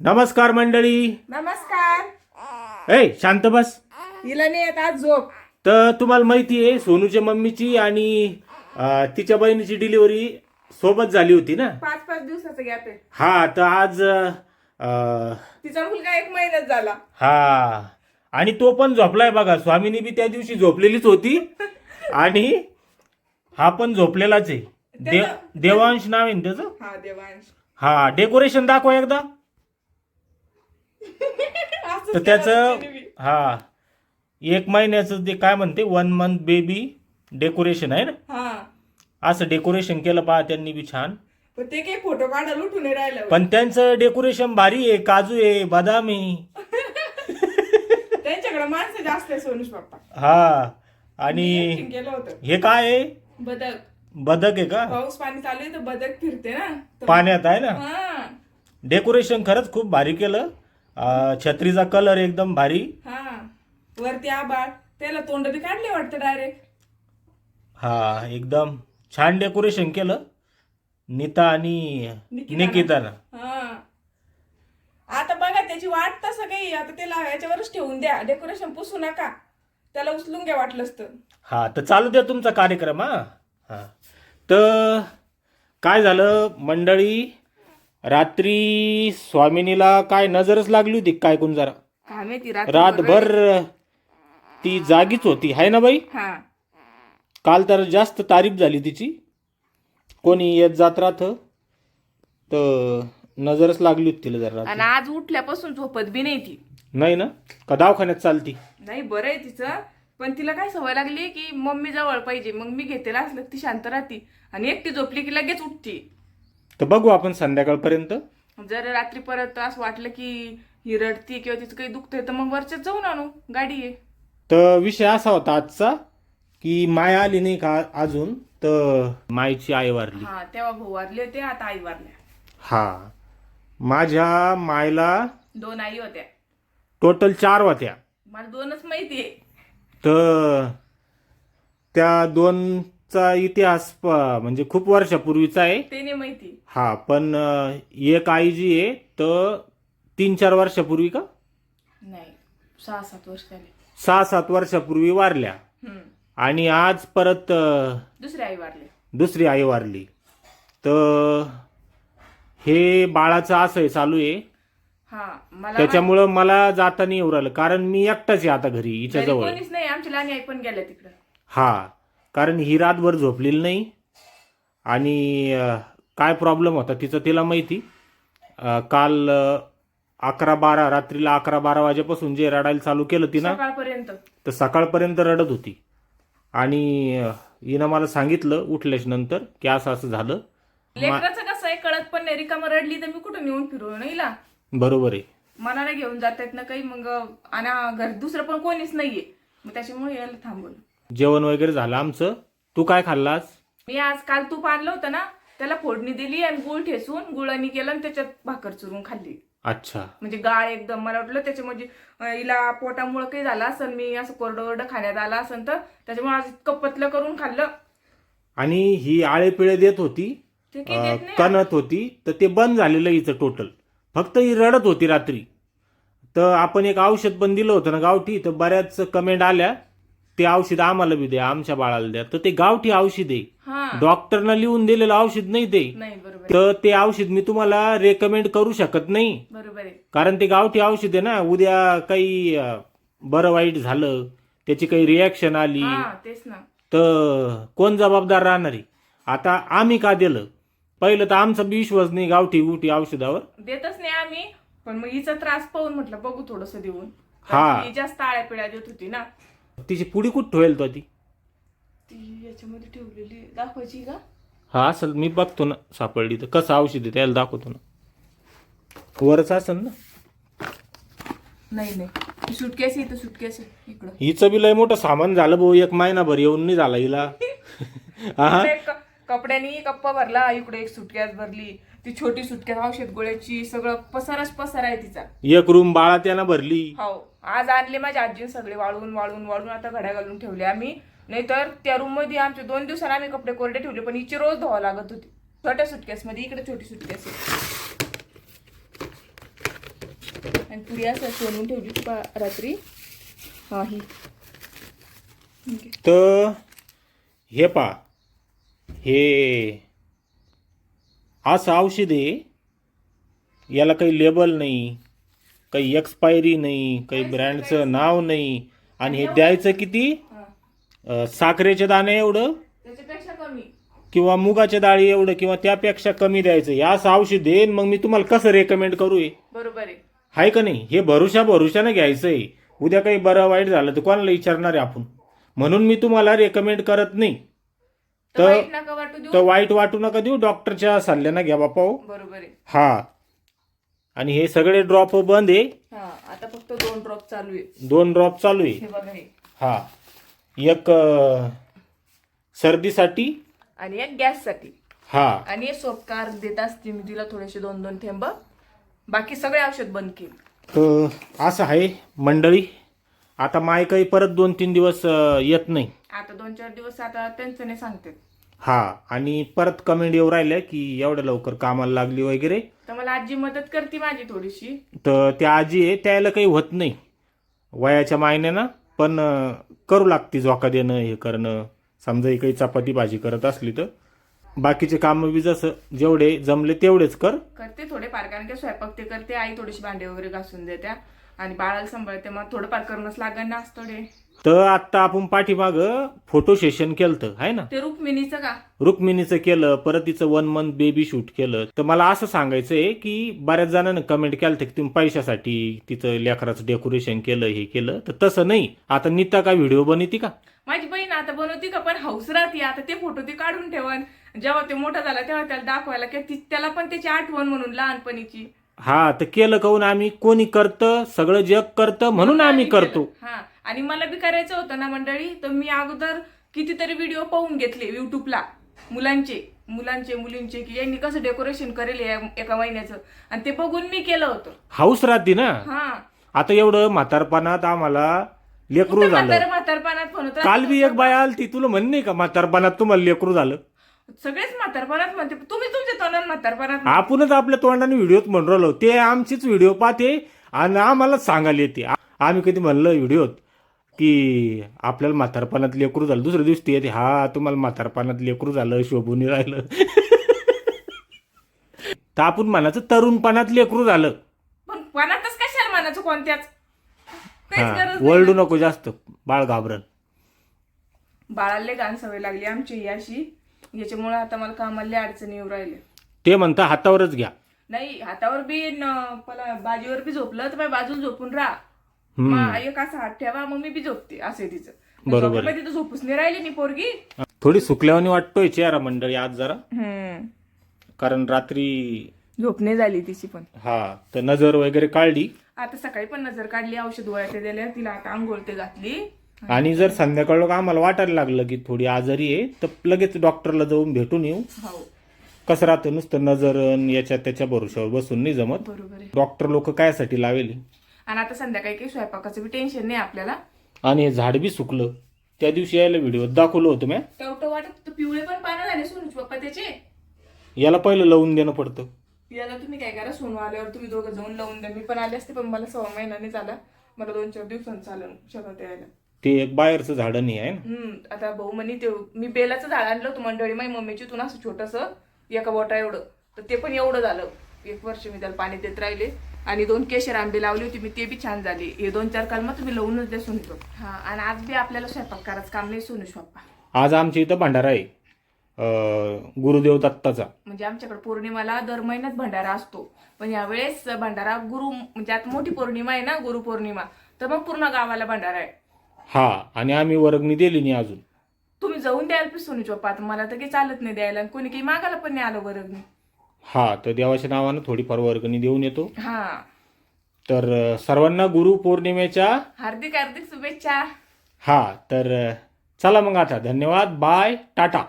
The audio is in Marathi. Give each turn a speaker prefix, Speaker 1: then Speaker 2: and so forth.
Speaker 1: नमस्कार मंडळी.
Speaker 2: नमस्कार.
Speaker 1: ए शांत बस.
Speaker 2: हिला नाही येत आज झोप.
Speaker 1: तर तुम्हाला माहिती आहे सोनूच्या मम्मीची आणि अं, तिच्या बहिणीची डिलिव्हरी सोबत झाली होती ना?
Speaker 2: पाच पाच दिवसाचा गॅप आहे.
Speaker 1: हा तर आज अं,
Speaker 2: तिचा मुलगा एक महिन्यात झाला.
Speaker 1: हा. आणि तो पण झोपलाय बघा. स्वामीनी बी त्या दिवशी झोपलेलीच होती. आणि हा पण झोपलेलाच आहे. देव देवांश नाव आहे ना त्याचं?
Speaker 2: हा देवांश.
Speaker 1: हा डेकोरेशन दाखवा एकदा. तर त्याचं. हा. एक महिन्याचं ते काय म्हणते? वन मंथ बेबी डेकोरेशन आहे ना?
Speaker 2: हा.
Speaker 1: असं डेकोरेशन केलं पहा त्यांनी बी छान.
Speaker 2: पण ते काही फोटो काढायला उठून नाही राहिलं.
Speaker 1: पण त्यांचं डेकोरेशन भारी आहे काजू आहे बदाम आहे.
Speaker 2: त्यांच्याकडे माणसं जास्त आहे सोनुष पप्पा.
Speaker 1: हा. आणि
Speaker 2: Acting केलं होतं.
Speaker 1: हे काय आहे?
Speaker 2: बदक.
Speaker 1: बदक आहे का?
Speaker 2: पाऊस पाणी चालू आहे तर बदक फिरते ना. तर-
Speaker 1: पाण्यात आहे ना?
Speaker 2: हा.
Speaker 1: डेकोरेशन खरंच खूप भारी केलं. छत्रीचा कलर एकदम भारी.
Speaker 2: हा वरती आबाळ त्याला तोंड बी काढले वाटतं डायरेक्ट
Speaker 1: हा एकदम छान डेकोरेशन केलं. नीता आणि
Speaker 2: निकितानं.
Speaker 1: निकितानं
Speaker 2: हा. आता बघा त्याची वाट तसं काही आता त्याला याच्यावरच ठेवून द्या. डेकोरेशन पुसू नका. त्याला उचलून घ्या वाटलंच तर
Speaker 1: हा तर चालू द्या तुमचा कार्यक्रम हा. हा. तर काय झालं? मंडळी रात्री स्वामिनीला काय नजरच लागली होती काय कोण जरा?
Speaker 2: काय माहिती रात्री
Speaker 1: रातभर ती जागीच होती हाय ना बाई?
Speaker 2: हा.
Speaker 1: काल तर जास्त तारीफ झाली तिची. कोणी येत जात राहत तर नजरच लागली होती तिला जरा
Speaker 2: आणि आज उठल्यापासून झोपत बी नाही ती.
Speaker 1: नाही ना? का दवाखान्यात चालती?
Speaker 2: नाही बरं आहे तिचं. पण तिला काय सवय लागली की मम्मी जवळ पाहिजे. मग मी घेतेला असलं की ती शांत राहते. आणि एकटी झोपली की लगेच उठते.
Speaker 1: तर बघू आपण संध्याकाळपर्यंत.
Speaker 2: जर रात्री परत असं वाटलं की ही रडती किंवा तिचं काही दुखतंय तर मग वरच्यात जाऊन आणू. गाडी आहे.
Speaker 1: तर विषय असा होता आजचा की माय आली नाही का अजून तर मायची आई वारली.
Speaker 2: हा तेव्हा भाऊ वारले होते आता आई वारल्या.
Speaker 1: हा. माझ्या मायला
Speaker 2: दोन आई होत्या.
Speaker 1: टोटल चार होत्या.
Speaker 2: मला दोनच माहिती आहे.
Speaker 1: तर त्या दोनचा इतिहास प- म्हणजे खूप वर्षापूर्वीचा आहे.
Speaker 2: ते नाही माहिती.
Speaker 1: हा पण अं, एक आई जी आहे तर तीन चार वर्षापूर्वी का?
Speaker 2: नाही सहा सात वर्ष झाले.
Speaker 1: सहा सात वर्षापूर्वी वारल्या.
Speaker 2: हम्म.
Speaker 1: आणि आज परत अं,
Speaker 2: दुसरे आई वारले.
Speaker 1: दुसरी आई वारली. तर हे बाळाचं असं आहे चालू आहे.
Speaker 2: हा मला
Speaker 1: त्याच्यामुळं मला जाता नाही येऊ राहिलं. कारण मी एकटाच आहे आता घरी हिच्या जवळ
Speaker 2: कोणीच नाही आमची लहान आई पण गेल्या तिकडं.
Speaker 1: हा कारण ही रातभर झोपलेली नाही. आणि काय प्रॉब्लेम होता तिचं तिला माहिती. काल अकरा बारा रात्रीला अकरा बारा वाजेपासून जे रडायला चालू केलं तिनं
Speaker 2: सकाळपर्यंत.
Speaker 1: तर सकाळपर्यंत रडत होती. आणि हिनं मला सांगितलं उठल्याच्या नंतर की असं असं झालं.
Speaker 2: लेकराचं कसं आहे कळत पण नाही. रिकामं रडली तर मी कुठं नेऊन फिरवू नाहीला
Speaker 1: बरोबर आहे.
Speaker 2: मनाला घेऊन जात आहेत ना काही मग आणि घर दुसरं पण कोणीच नाहीये. मग त्याच्यामुळे यायला थांबवलं.
Speaker 1: जेवण वगैरे झालं आमचं. तू काय खाल्लास?
Speaker 2: मी आज काल तूप आणलं होतं ना त्याला फोडणी दिली आणि गुळ ठेसून गुळानी केलं आणि त्याच्यात भाकर चुरून खाल्ली.
Speaker 1: अच्छा.
Speaker 2: म्हणजे गाळ एकदम मला वाटलं त्याच्यामध्ये अं, हिला पोटामुळे काही झालं असेल मी असं कोरडं कोरडं खाण्यात आलं असेल तर त्याच्यामुळे आज इतकं पतलं करून खाल्लं.
Speaker 1: आणि ही आळे पिळे देत होती
Speaker 2: ते काही
Speaker 1: अं,
Speaker 2: देत नाही.
Speaker 1: कणत होती तर ते बंद झालेलं हिचं टोटल फक्त ही रडत होती रात्री. तर आपण एक औषध पण दिलं होतं ना गावठी तर बऱ्याच कमेंट आल्या. ते औषध आम्हाला बी द्या आमच्या बाळाला द्या. तर ते गावठी औषध आहे. डॉक्टरनं लिहून दिलेलं औषध नाही ते.
Speaker 2: नाही बरोबर. आहे.
Speaker 1: तर ते औषध मी तुम्हाला रेकमेंड करू शकत नाही.
Speaker 2: बरोबर आहे.
Speaker 1: कारण ते गावठी औषध आहे ना उद्या काही अं, बरं वाईट झालं त्याची काही रिॲक्शन आली
Speaker 2: हा तेच ना.
Speaker 1: तर कोण जबाबदार राहणार आहे? आता आम्ही का दिलं? पहिलं तर आमचा बी विश्वास नाही गावठी गुठी औषधावर.
Speaker 2: देतच नाही आम्ही पण मग हिचा त्रास पाहून म्हटलं बघू थोडस देऊन.
Speaker 1: हा.
Speaker 2: ती जास्त आळ्या पिळ्या देत होती ना.
Speaker 1: तिची पुढी कुठं ठेवेल तो ती
Speaker 2: ती याच्यामध्ये ठेवलेली दाखवायची का?
Speaker 1: हा असेल मी बघतो ना सापडली तर. कसं औषध आहे त्याला दाखवतो ना. वरच असेल ना?
Speaker 2: नाही नाही. सुटकेस इथं सुटकेस इकडं.
Speaker 1: हिचं बी लय मोठं सामान झालं भाऊ. एक महिनाभर येऊन नाही झाला हिला. हा
Speaker 2: कपड्यांनी कप्पा भरला. इकडे एक सुटकेस भरली. ती छोटी सुटकेस औषध गोळ्याची सगळं पसारच पसार आहे तिचा.
Speaker 1: एक रूम बाळा त्यानं भरली.
Speaker 2: हो. आज आणले माझ्या आजीने सगळे वाळून वाळून वाळून आता घड्या घालून ठेवले आम्ही. नाहीतर त्या रूममध्ये आमचे दोन दिवसांनी आम्ही कपडे कोरडे ठेवले पण हिची रोज धुवा लागत होती. छोट्या सुटकेस मध्ये इकडे छोटी सुटकेस आहे. आणि पुढे असं सोनून ठेवली रात्री. हा ही.
Speaker 1: तर हे पा हे असं औषध आहे याला काही लेबल नाही काही एक्सपायरी नाही काही ब्रँडचं नाव नाही. आणि हे द्यायचं किती? साखरेचे दाणे एवढं? किंवा मुगाच्या डाळी एवढं किंवा त्यापेक्षा कमी द्यायचं. असं औषध देईन मग मी तुम्हाला कसं रेकमेंड करू
Speaker 2: बरोबर आहे.
Speaker 1: आहे का नाही? हे भरोशा भरोशानं घ्यायचंय. उद्या काही बरं वाईट झालं तर कोणाला विचारणार आहे आपण? म्हणून मी तुम्हाला रेकमेंड करत नाही.
Speaker 2: तर वाईट नका वाटू
Speaker 1: तर
Speaker 2: देऊ
Speaker 1: वाईट वाटू नका देऊ. डॉक्टरच्या सल्ल्यानं घ्या बापा हो.
Speaker 2: बरोबर आहे.
Speaker 1: हा. आणि हे सगळे ड्रॉप बंद आहे.
Speaker 2: हा आता फक्त दोन ड्रॉप चालू आहे.
Speaker 1: दोन ड्रॉप चालू आहे.
Speaker 2: हे बघा हे.
Speaker 1: हा. एक अं, सर्दीसाठी.
Speaker 2: आणि एक गॅससाठी.
Speaker 1: हा.
Speaker 2: आणि हे सोपकार देत असते मी तिला थोडेसे दोन दोन थेंब. बाकी सगळे औषध बंद केले.
Speaker 1: तर असं आहे मंडळी. आता माय काही परत दोन तीन दिवस अं, येत नाही.
Speaker 2: आता दोन चार दिवस आता त्यांचं नाही सांगते.
Speaker 1: हा आणि परत कमेंट येऊ राहिल्या की एवढ्या लवकर कामाला लागली वगैरे.
Speaker 2: तर मला आजी मदत करते माझी थोडीशी.
Speaker 1: तर त्या आजी आहे त्याला काही होत नाही. वयाच्या मायनेनं पण अं, करू लागते झोका देणं हे करणं. समजा ही काही चपाती भाजी करत असली तर. बाकीचे कामं बी जसं जेवढे जमले तेवढेच कर.
Speaker 2: करते थोडेफार कारण की स्वयंपाक ते करते आई थोडीशी भांडे वगैरे घासून देत्या. आणि बाळाला सांभाळते मग थोडंफार करणंच लागेल ना थोडे.
Speaker 1: तर आत्ता आपण पाठीमाग फोटो सेशन केलं आहे ना?
Speaker 2: ते रुक्मिणीचं का?
Speaker 1: रुक्मिणीचं केलं परत तिचं वन मंथ बेबी शूट केलं. तर मला असं सांगायचंय की बऱ्याच जणांनी कमेंट केलं की तुम्ही पैशासाठी तिचं लेकराचं डेकोरेशन केलं हे केलं. तर तसं नाही. आता नीता का व्हिडिओ बनवती का?
Speaker 2: माझी बहीण आता बनवती का? पण हौस राहते. आता ते फोटो ती काढून ठेवन. जेव्हा ते मोठा झाला तेव्हा त्याला दाखवायला की ती- त्याला पण त्याची आठवण म्हणून लहानपणीची.
Speaker 1: हा तर केलं कहून आम्ही? कोणी करतं? सगळं जग करतं? म्हणून आम्ही करतो.
Speaker 2: हा आणि मला बी करायचं होतं ना मंडळी तर मी अगोदर कितीतरी व्हिडिओ पाहून घेतले युट्यूबला मुलांचे मुलांचे मुलींचे की यांनी कसं डेकोरेशन करेल या एका महिन्याचं. आणि ते बघून मी केलं होतं.
Speaker 1: हाऊस राहते ना?
Speaker 2: हा.
Speaker 1: आता एवढं म्हातारपणात आम्हाला लेकरू झालं.
Speaker 2: म्हातारं म्हातारपणात म्हणत
Speaker 1: काल बी एक बाय आलती तुला म्हण नाही का म्हातारपणात तुम्हाला लेकरू झालं?
Speaker 2: सगळेच म्हातारपणात म्हणते. तुम्ही तुमच्या तोंडात म्हातारपणात
Speaker 1: आपणच आपल्या तोंडाने व्हिडिओत म्हणून राहिलो. ते आमचीच व्हिडिओ पाहते आणि आम्हाला सांगायला येते. आ- आम्ही कधी म्हणलं व्हिडिओत की आपल्याला म्हातारपणात लेकरू झालं. दुसऱ्या दिवशी ते येते हा तुम्हाला म्हातारपणात लेकरू झालं शोभून राहिलं. तर आपण म्हणायचं तरुणपणात लेकरू झालं.
Speaker 2: पण पणातच कशाला म्हणायचं कोणत्याच? काहीच
Speaker 1: हा
Speaker 2: गरज नाही
Speaker 1: वरडू नको जास्त. बाळ घाबरण
Speaker 2: बाळाला घाण सवय लागली आमची ही अशी याच्यामुळे आता मला कामाला लय अडचणी येऊ राहिले
Speaker 1: ते म्हणता हातावरच घ्या.
Speaker 2: नाही हातावर बी न पला बाजीवर बी झोपलं तर माझ्या बाजूला झोपून राहा. मग एक असा हात ठेवा मग मी बी झोपते असे तिचं.
Speaker 1: बरोबर आहे.
Speaker 2: झोपेमध्ये तिथं झोपूच नाही राहिली नाही पोरगी.
Speaker 1: थोडी सुकल्यावानी वाटतोय चेहरा मंडळी आज जरा.
Speaker 2: हम्म.
Speaker 1: कारण रात्री
Speaker 2: झोप नाही झाली तिची पण.
Speaker 1: हा तर नजर वगैरे काढली.
Speaker 2: आता सकाळी पण नजर काढली औषध गोळ्या ते दिल्या तिला आता आंघोळ ते घातली.
Speaker 1: आणि जर संध्याकाळ आम्हाला वाटायला लागलं की थोडी आजारी आहे तर लगेच डॉक्टरला जाऊन भेटून येऊ.
Speaker 2: हो.
Speaker 1: कसं राहतं नुसतं नजर अन याच्या त्याच्या भरोशावर बसून नाही जमत.
Speaker 2: बरोबर आहे.
Speaker 1: डॉक्टर लोक कायसाठी लावेल?
Speaker 2: आणि आता संध्याकाळी काही स्वयंपाकाचं बी टेन्शन नाही आपल्याला.
Speaker 1: आणि हे झाड बी सुकलं. त्या दिवशी यायला व्हिडिओ दाखवलं होतं मॅ.
Speaker 2: टवटं वाटत होतं, पिवळे पण पानं झाले सोनूच पप्पा त्याचे.
Speaker 1: याला पहिलं लावून देणं पडतं.
Speaker 2: याला तुम्ही काय करा सोनू आल्यावर तुम्ही दोघं जाऊन लावून द्या. मी पण आले असते पण मला सव्वा महिन्याने झाला. मला दोन चार दिवसांनी चालेल शेतात यायला.
Speaker 1: ते एक बाहेरचं झाडं नाही आहे ना.
Speaker 2: हम्म आता भाऊ म्हणे ते मी बेलाचं झाड आणलं होतं मंडळी माझी मम्मीची तुला असं छोटस एका बोटा एवढं. तर ते पण एवढं झालं. एक वर्ष मी त्याला पाणी देत राहिले. आणि दोन केशर आंबे लावले होते मी ते बी छान झाले. हे दोन चार काल मग तुम्ही लावूनच द्या सोनतो हा आणि आज बी आपल्याला स्वयंपाक करायचं काम नाही सोनूश पप्पा
Speaker 1: आज आमच्या इथं भंडारा आहे. अं, गुरुदेव दत्ताचा.
Speaker 2: म्हणजे आमच्याकडे पौर्णिमाला दर महिन्यात भंडारा असतो. पण यावेळेस भंडारा गुरु म्हणजे आता मोठी पौर्णिमा आहे ना गुरु पौर्णिमा तर मग पूर्ण गावाला भंडारा आहे.
Speaker 1: हा आणि आम्ही वर्गणी दिली नाही अजून.
Speaker 2: तुम्ही जाऊन द्याल सोनू चोप्पा आता मला तर काही चालत नाही द्यायला आणि कोणी काही मागायला पण नाही आलं बरं
Speaker 1: हा तर देवाच्या नावानं थोडीफार वर्गणी देऊन येतो.
Speaker 2: हा.
Speaker 1: तर अं, सर्वांना गुरु पौर्णिमेच्या
Speaker 2: हार्दिक हार्दिक शुभेच्छा.
Speaker 1: हा तर अं, चला मग आता धन्यवाद बाय टाटा.